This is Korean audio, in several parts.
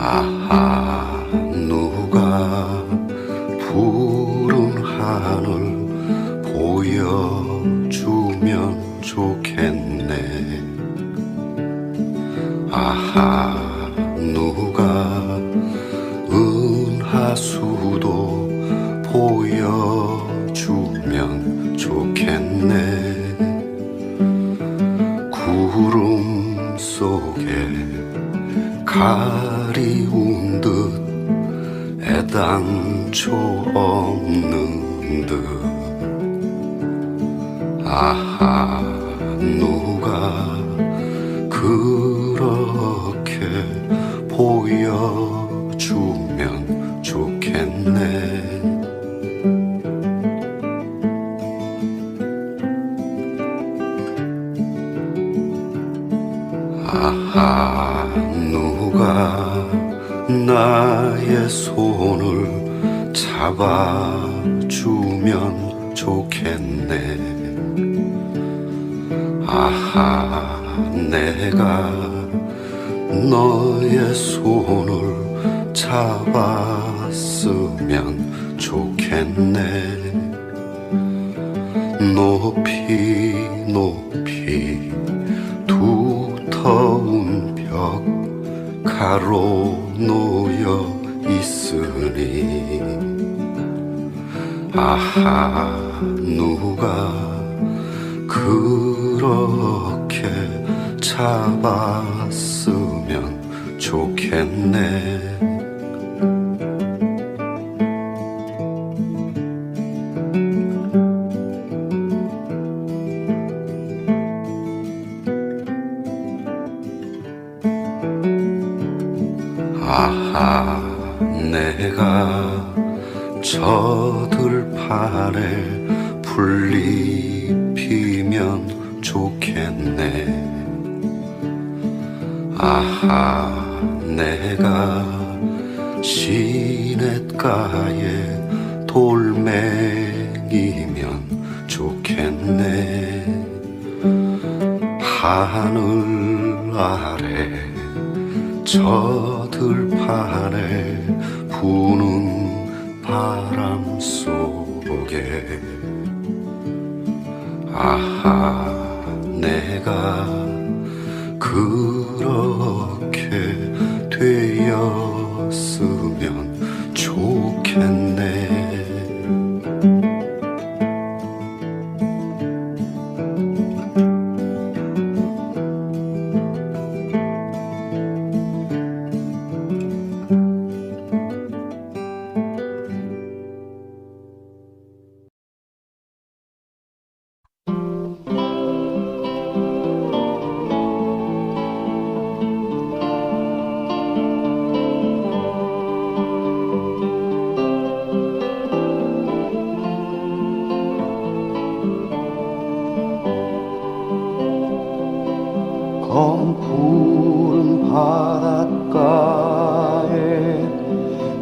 아하 누가 푸른 하늘 보여주면 좋겠네. 아하 누가 은하수도 보여주면 좋겠네. 구름 속에 가 리운 듯 애당초 없는 듯. 아하 누가 그렇게 보여 나의 손을 잡아주면 좋겠네. 아하 내가 너의 손을 잡았으면 좋겠네. 높이 높이 두터운 벽 가로 놓여 있으니 아하 누가 그렇게 잡았으면 좋겠네 아하 내가 저 들판에 풀잎 피면 좋겠네. 아하 내가 시냇가에 돌멩이면 좋겠네. 하늘 아래 저 들판에 부는 바람 속에. 아하 내가 그렇게 되었으면 좋겠네 검 푸른 바닷가에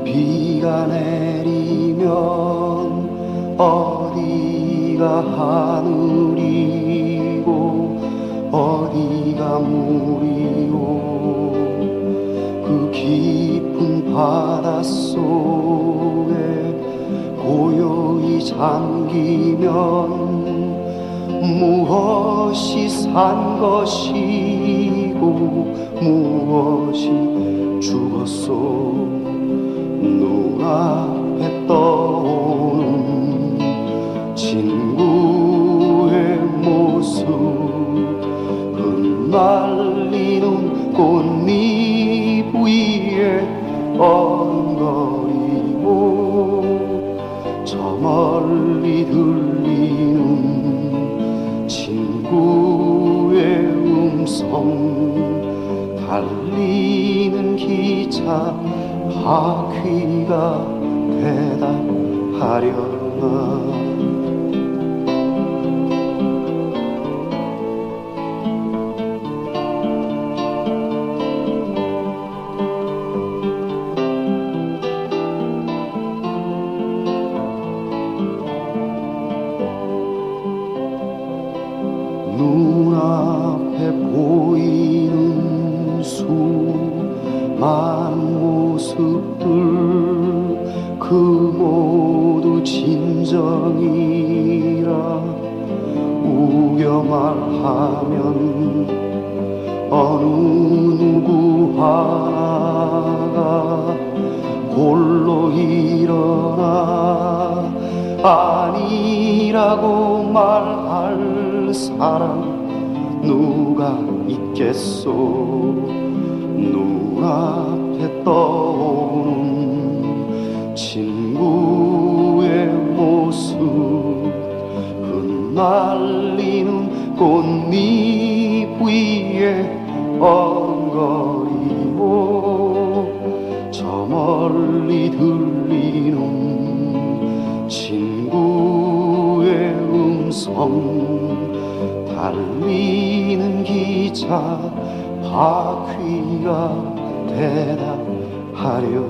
비가 내리면 어디가 하늘이고 어디가 물이고 그 깊은 바닷속에 고요히 잠기면 무엇이 산 것이고 무엇이 죽었소? 눈앞에 떠오는 친구의 모습? 흩날리는 꽃잎 위에 엉거리고 저멀 달리는 기차 바퀴가 대답하려나? 눈앞에 보이 는 수많은 모습들 그 모두 진정이라. 우겨 말하면 어느 누구 하나가 홀로 이 일어나 아니라고 말할 사람 누가 있겠소 떠오르는 친구의 모습 흩날리는 꽃잎 위에 엉거리고 저 멀리 들리는 친구의 음성 달리는 기차 바퀴가 대답하려나